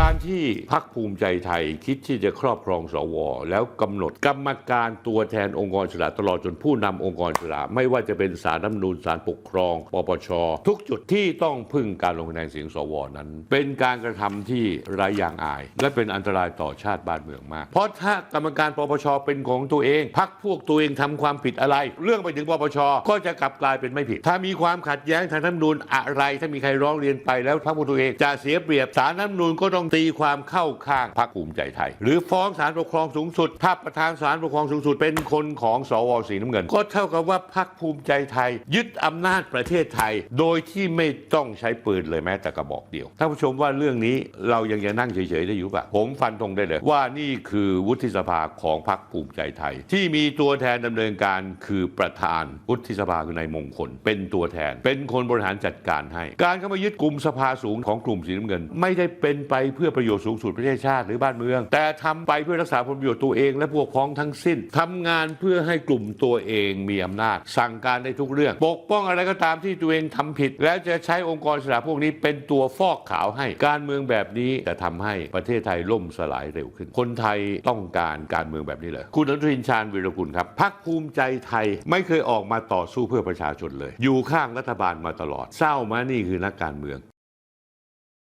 การที่พักภูมิใจไทยคิดที่จะครอบครองสว แล้วกำหนดกรรมการตัวแทนองค์กรสระตลอดจนผู้นำองค์กรสระไม่ว่าจะเป็นสารรัฐนูญสารปกครองปปชทุกจุดที่ต้องพึ่งการลงคะแนนเสียงสวนั้น เป็นการกระทำที่ไร้ยางอาย และเป็นอันตรายต่อชาติบ้านเมืองมาก เพราะถ้ากรรมการปปชเป็นของตัวเอง พักพวกตัวเองทำความผิดอะไร เรื่องไปถึงปปชก็จะกลับกลายเป็นไม่ผิด ถ้ามีความขัดแย้งทางรัฐนูญอะไร ถ้ามีใครร้องเรียนไปแล้วพักพวกตัวเองจะเสียเปรียบสารรัฐนูญก็ต้องตีความเข้าข้างพรรคภูมิใจไทย หรือฟ้องศาลปกครองสูงสุด ถ้าประธานศาลปกครองสูงสุดเป็นคนของสวสีน้ำเงิน ก็เท่ากับว่าพรรคภูมิใจไทย ยึดอำนาจประเทศไทย โดยที่ไม่ต้องใช้ปืนเลยแม้แต่กระบอกเดียวท่านผู้ชมว่าเรื่องนี้เรายังจะนั่งเฉยๆได้อยู่ปะผมฟันธงได้เลย ว่านี่คือวุฒิสภาของพรรคภูมิใจไทย ที่มีตัวแทนดำเนินการคือประธานวุฒิสภาคือนายมงคล เป็นตัวแทน เป็นคนบริหารจัดการให้ การเข้ามายึดกลุ่มสภาสูงของกลุ่มสีน้ำเงิน ไม่ได้เป็นไปพื่อประโยชน์สูงสุดประเทศชาติหรือบ้านเมือง แต่ทำไปเพื่อรักษาผลประโยชน์ตัวเอง และพวกพ้องทั้งสิ้นทำงานเพื่อให้กลุ่มตัวเองมีอำนาจ สั่งการได้ทุกเรื่อง ปกป้องอะไรก็ตามที่ตัวเองทำผิด แล้วจะใช้องค์กรสระพวกนี้เป็นตัวฟอกขาวให้การเมืองแบบนี้จะทำให้ประเทศไทยล่มสลายเร็วขึ้น คนไทยต้องการการเมืองแบบนี้เลยคุณอนุทินชาญวีรกุลครับพักภูมิใจไทยไม่เคยออกมาต่อสู้เพื่อประชาชนเลย อยู่ข้างรัฐบาลมาตลอดเศร้ามานี่คือนักการเมือง